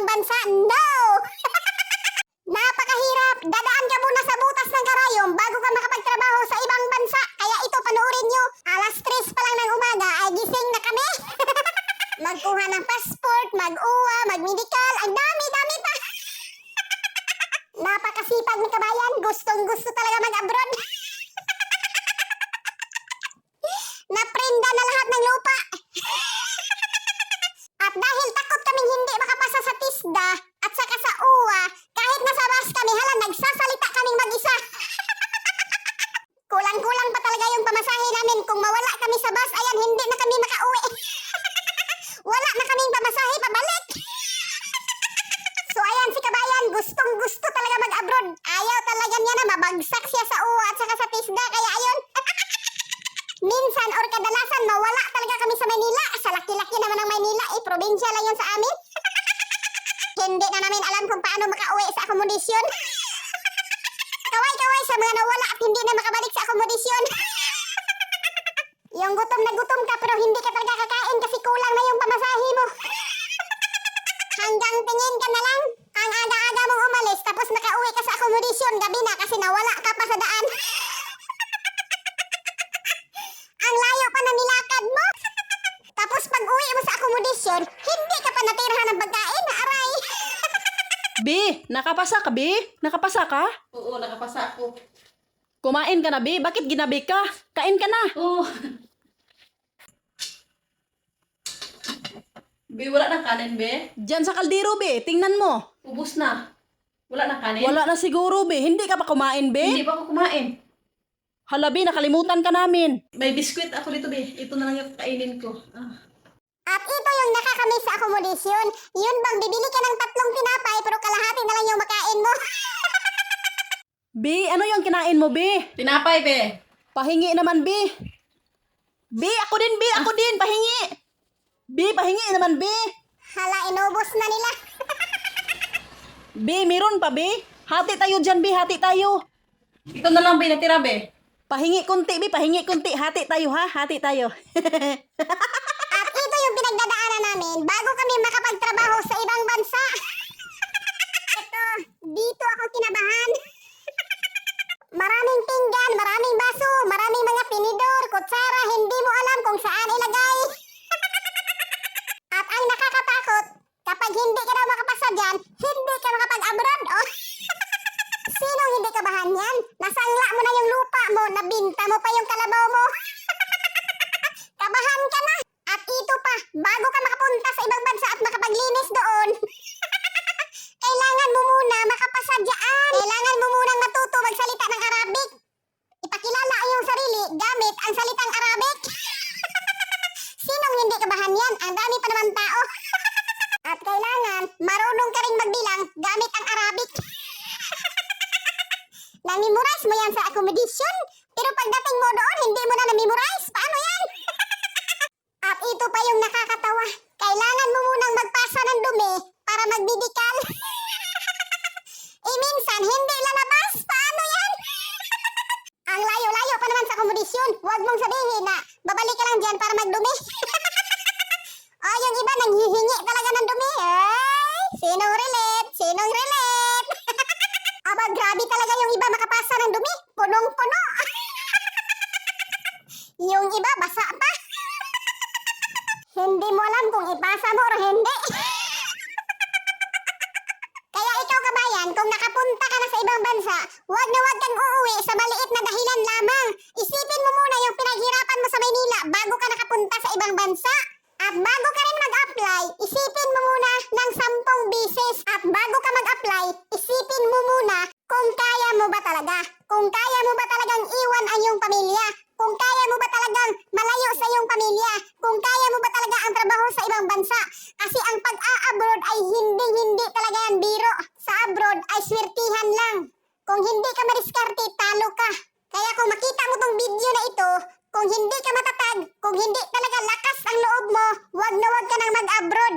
ibang bansa? No! Napakahirap! Dadaan ka muna sa butas ng karayom bago ka makapagtrabaho sa ibang bansa. Kaya ito, panoorin nyo. Alas 3 pa lang ng umaga ay gising na kami. Magkuha ng passport, mag-uwa, mag-medical. Ang dami-dami pa! Napakasipag ni kabayan. Gustong-gusto talaga mag-abroad. Naprinda na lahat ng lupa. TISDA at saka sa UWA, kahit nasa bus kami, hala, nagsasalita kaming mag-isa. Kulang-kulang pa talaga yung pamasahe namin. Kung mawala kami sa bus, ayan, hindi na kami makauwi. Wala na kaming pamasahe pabalik. So ayan, si Kabayan, gustong gusto talaga mag-abroad. Ayaw talaga niya na mabagsak siya sa UWA at saka sa TISDA, kaya ayun. Minsan or kadalasan mawala talaga kami sa Manila. Sa laki-laki naman ng Manila, eh, probinsya lang yun sa amin. Hindi na namin alam kung paano makauwi sa akomodasyon. Kaway-kaway sa mga nawala at hindi na makabalik sa akomodasyon. yung gutom na gutom ka pero hindi ka talaga kakain kasi kulang na yung pamasahe mo. Bi, nakapasa ka, Bi? Nakapasa ka? Oo, nakapasa ako. Kumain ka na, Bi. Bakit ginabi ka? Kain ka na. Oo. Be, wala na kanin, be. Diyan sa kaldero, Bi. Tingnan mo. Ubus na. Wala na kanin. Wala na siguro, Bi. Hindi ka pa kumain, Hindi Bi. pa ako kumain. Hala, Bi. Nakalimutan ka namin. May biskwit ako dito, be. Ito na lang yung kainin ko. Ah. At ito yung nakakamiss sa akomodasyon. Yun bang bibili ka ng tatlong tinapay pero kalahati na lang yung makain mo. Bi, ano yung kinain mo, Bi? Tinapay, be. Pahingi naman, Bi. Bi, ako din, Bi. Ako din. Pahingi. Bi, pahingi naman, Bi. Hala, inubos na nila. Bi, meron pa, Bi. Hati tayo dyan, Bi. Hati tayo. Ito na lang, be. Natira, be. Pahingi kunti, Bi. Pahingi kunti. Hati tayo, ha? Hati tayo. At ito yung pinagdadaanan namin bago kami makapagtrabaho sa ibang bansa. ito, dito ako kinabahan. Maraming pinggan, maraming baso, maraming mga tinidor, kutsara, hindi mo alam kung saan ilagay. At ang nakakatakot, kapag hindi ka daw makapasa dyan, hindi ka makapag-abroad, oh. Sinong hindi kabahan yan? Nasangla mo na yung lupa mo, nabinta mo pa yung kalabaw mo. Kabahan ka na! At ito pa, bago ka makapunta sa ibang bansa at makapaglinis doon, kailangan mo muna makapasa dyan. Kailangan mo munang matuto magsalita ng Arabic. Ipakilala ang iyong sarili gamit ang salitang Arabic. Sinong hindi kabahan yan? Ang dami pa naman tao. At kailangan, marunong ka rin magbilang gamit ang Arabic. Namemorize mo accommodation, pero pagdating mo doon, hindi mo na namemorize. Paano yan? At ito pa yung nakakatawa. Kailangan mo munang magpasa ng dumi para magbibikal. eh minsan, hindi lalabas. Paano yan? Ang layo-layo pa naman sa akomodasyon. Huwag mong sabihin na babalik ka lang dyan para magdumi. oh, yung iba nanghihingi talaga ng dumi. Ay, sinong relate? Sinong relate? Aba, grabe talaga yung iba ng dumi. Punong-puno. yung iba, basa pa. Hindi mo alam kung ipasa mo o hindi. Kaya ikaw kabayan, kung nakapunta ka na sa ibang bansa, huwag na huwag kang uuwi sa maliit na dahilan lamang. Isipin mo muna yung pinaghirapan mo sa Maynila bago ka nakapunta sa ibang bansa. At bago ka rin mag-apply, isipin mo muna ng sampung bisis. At bago ka mag-apply, isipin mo muna kung kaya mo ba talaga. Kung kaya mo ba talagang iwan ang iyong pamilya. Kung kaya mo ba talagang malayo sa iyong pamilya. Kung kaya mo ba talaga ang trabaho sa ibang bansa. Kasi ang pag-a-abroad ay hindi-hindi talaga yan biro. Sa abroad ay swertihan lang. Kung hindi ka mariskarte, talo ka. Kaya kung makita mo tong video na ito, kung hindi ka matatag, kung hindi talaga lakas ang loob mo, wag na wag ka nang mag-abroad.